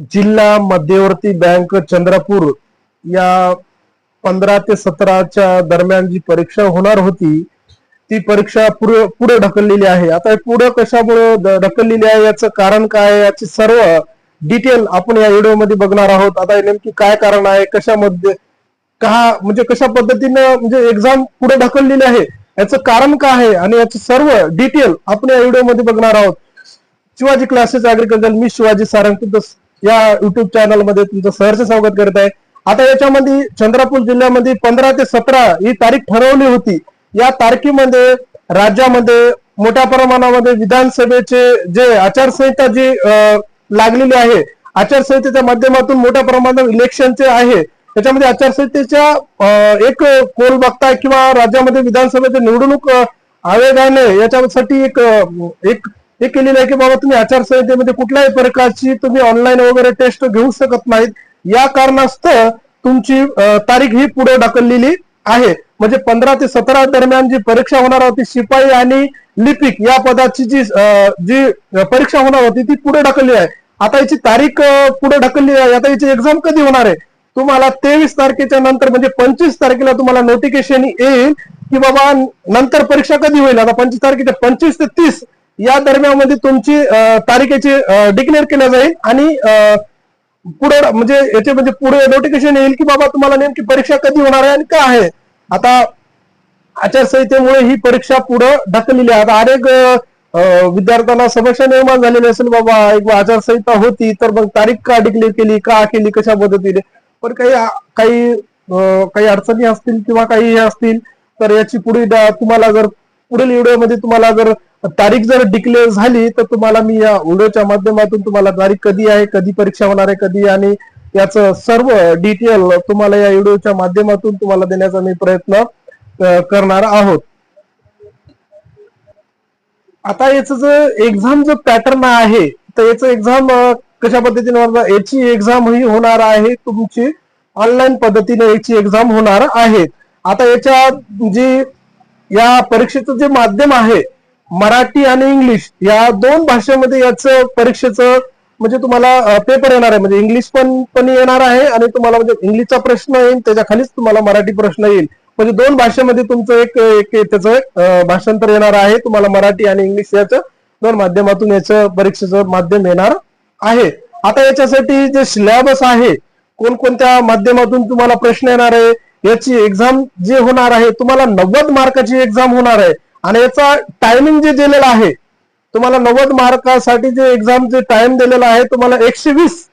जिल्हा मध्यवर्ती बँक चंद्रपूर या पंधरा ते सतराच्या दरम्यान जी परीक्षा होणार होती ती परीक्षा पुढे पुढे ढकललेली आहे. आता पुढे कशामुळे ढकललेली आहे? याचं कारण काय आहे? याची सर्व डिटेल आपण या व्हिडिओमध्ये बघणार आहोत. आता हे नेमकी काय कारण आहे? कशामध्ये का म्हणजे कशा पद्धतीनं म्हणजे एक्झाम पुढे ढकललेली आहे? याचं कारण काय आहे? आणि याचं सर्व डिटेल आपण या व्हिडिओमध्ये बघणार आहोत. शिवाजी क्लासेस अग्रिकल्चर मी शिवाजी सारंग तुमचं या युट्यूब चॅनलमध्ये तुमचं सहर्ष स्वागत करत आहे. आता याच्यामध्ये चंद्रपूर जिल्ह्यामध्ये पंधरा ते सतरा ही तारीख ठरवली होती. या तारखेमध्ये राज्यामध्ये मोठ्या प्रमाणामध्ये विधानसभेचे जे आचारसंहिता जी अं, लागलेली आहे आचारसंहितेच्या माध्यमातून मोठ्या प्रमाणात इलेक्शनचे आहे. त्याच्यामध्ये आचारसंहितेच्या एक कोल बघताय किंवा राज्यामध्ये विधानसभेचे निवडणूक आयोगाने याच्यासाठी एक एक हे केलेलं आहे की बाबा तुम्ही आचारसंहितेमध्ये कुठल्याही प्रकारची तुम्ही ऑनलाईन वगैरे टेस्ट घेऊ शकत नाहीत. या कारणास्तव तुमची तारीख ही पुढे ढकललेली आहे. म्हणजे पंधरा ते सतरा दरम्यान जी परीक्षा होणार होती शिपाई आणि लिपिक या पदाची जी जी परीक्षा होणार होती ती पुढे ढकलली आहे. आता याची तारीख पुढे ढकलली आहे. आता याची एक्झाम कधी होणार आहे? तुम्हाला तेवीस तारखेच्या नंतर म्हणजे पंचवीस तारखेला तुम्हाला नोटिफिकेशन येईल की बाबा नंतर परीक्षा कधी होईल? आता पंचवीस तारखेच्या पंचवीस ते तीस या दरम्यान तुमची तारखेची डिक्लेअर केल्या जाईल आणि पुढे म्हणजे याचे म्हणजे पुढे नोटिफिकेशन येईल की बाबा तुम्हाला नेमकी परीक्षा कधी होणार आहे आणि काय आहे. आता आचारसंहितेमुळे ही परीक्षा पुढे ढकललेली आहे. आता अनेक विद्यार्थ्यांना समस्या निर्माण झालेली असेल बाबा एक आचारसंहिता होती तर मग तारीख का डिक्लेअर केली का केली कशा पद्धतीने? पण काही काही काही अडचणी असतील किंवा काही हे असतील तर याची पुढे तुम्हाला जर पुढील व्हिडिओमध्ये तुम्हाला जर तारीख जर डिक्लेअर झाली तर तुम्हाला मी या व्हिडिओच्या माध्यमातून तुम्हाला तारीख कधी आहे कधी परीक्षा होणार आहे कधी आणि याचं सर्व डिटेल तुम्हाला या व्हिडिओच्या माध्यमातून तुम्हाला देण्याचा मी प्रयत्न करणार आहोत. आता याचं जे एक्झाम जो पॅटर्न आहे तर याचं एक्झाम कशा पद्धतीने होणार? याची एक्झाम ही होणार आहे तुमची ऑनलाईन पद्धतीने याची एक्झाम होणार आहे. आता याच्या जी या परीक्षेचं जे माध्यम आहे मराठी आणि इंग्लिश या दोन भाषेमध्ये याचं परीक्षेचं म्हणजे तुम्हाला पेपर येणार आहे. म्हणजे इंग्लिश पण पण येणार आहे आणि तुम्हाला म्हणजे इंग्लिशचा प्रश्न येईल त्याच्या खालीच तुम्हाला मराठी प्रश्न येईल. म्हणजे दोन भाषेमध्ये तुमचं एक एक त्याचं भाषांतर येणार आहे. तुम्हाला मराठी आणि इंग्लिश याचं दोन माध्यमातून याचं परीक्षेचं माध्यम येणार आहे. आता याच्यासाठी जे सिलेबस आहे कोणकोणत्या माध्यमातून तुम्हाला प्रश्न येणार आहे? याची एक्झाम जे होणार आहे तुम्हाला नव्वद मार्काची एक्झाम होणार आहे. आणि याचा टायमिंग जे दिलेला आहे तुम्हाला नव्वद मार्कासाठी जे एक्झाम जे टाइम दिलेला आहे तुम्हाला एकशे वीस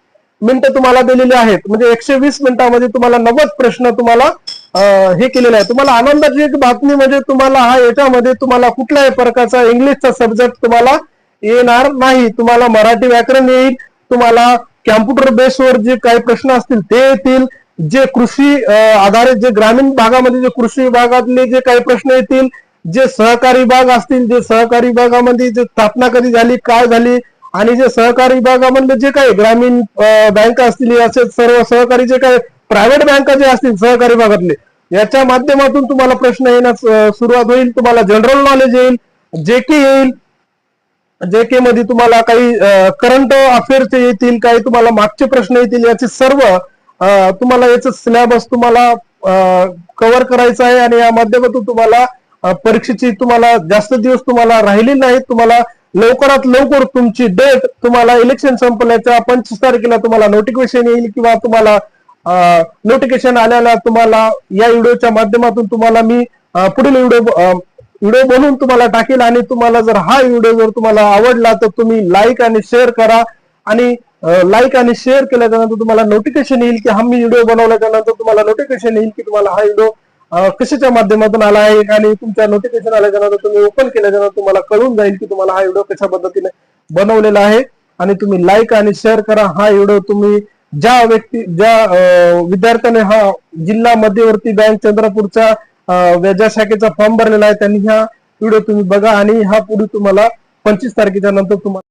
मिनिटं तुम्हाला दिलेली आहेत. म्हणजे एकशे वीस मिनिटामध्ये तुम्हाला नव्वद प्रश्न तुम्हाला हे केलेलं आहे तुम्हाला आनंदाची एक बातमी म्हणजे तुम्हाला हा याच्यामध्ये तुम्हाला कुठल्याही प्रकारचा इंग्लिशचा सब्जेक्ट तुम्हाला येणार नाही. तुम्हाला मराठी व्याकरण येईल. तुम्हाला कॅम्प्युटर बेसवर जे काही प्रश्न असतील ते येतील. जे कृषी आधारित जे ग्रामीण भागामध्ये जे कृषी विभागातले जे काही प्रश्न येतील जे सहकारी विभाग असतील जे सहकारी विभागामध्ये जे स्थापना कधी झाली काय झाली आणि जे सहकारी विभागामधले जे काही ग्रामीण बँका असतील असे सर्व सहकारी जे काही प्रायव्हेट बँका जे असतील सहकारी विभागातले याच्या माध्यमातून तुम्हाला प्रश्न येण्यास सुरुवात होईल तुम्हाला जनरल नॉलेज येईल जे के येईल जे के मध्ये तुम्हाला काही करंट अफेअरचे येतील काही तुम्हाला मागचे प्रश्न येतील याचे सर्व तुम्हाला याचं सिलेबस तुम्हाला कव्हर करायचं आहे आणि या माध्यमातून तुम्हाला परीक्षेची तुम्हाला जास्त दिवस तुम्हाला राहिली नाही तुम्हाला लवकरात लवकर तुमची डेट तुम्हाला इलेक्शन संपल्याच्या पंचवीस तारखेला तुम्हाला नोटिफिकेशन येईल किंवा तुम्हाला नोटिफिकेशन आल्याला तुम्हाला या व्हिडिओच्या माध्यमातून तुम्हाला मी पुढील व्हिडिओ व्हिडिओ बनवून तुम्हाला टाकेल आणि तुम्हाला जर हा व्हिडिओ जर तुम्हाला आवडला तर तुम्ही लाईक आणि शेअर करा. आणि लाईक आणि शेअर केल्याच्यानंतर तुम्हाला नोटिफिकेशन येईल की हा मी व्हिडिओ बनवल्याच्या नंतर तुम्हाला नोटिफिकेशन येईल की तुम्हाला हा व्हिडिओ कशाच्या माध्यमातून आला आहे आणि तुमच्या नोटिफिकेशन आल्याच्यानंतर तुम्ही ओपन केल्याच्यानंतर तुम्हाला कळून जाईल की तुम्हाला हा व्हिडिओ कशा पद्धतीने बनवलेला आहे. आणि तुम्ही लाईक आणि शेअर करा. हा व्हिडिओ तुम्ही ज्या व्यक्ती ज्या विद्यार्थ्याने हा जिल्हा मध्यवर्ती बँक चंद्रपूरच्या व्याजा शाखेचा फॉर्म भरलेला आहे त्यांनी हा व्हिडिओ तुम्ही बघा आणि हा पुढे तुम्हाला पंचवीस तारखेच्या नंतर तुम्हाला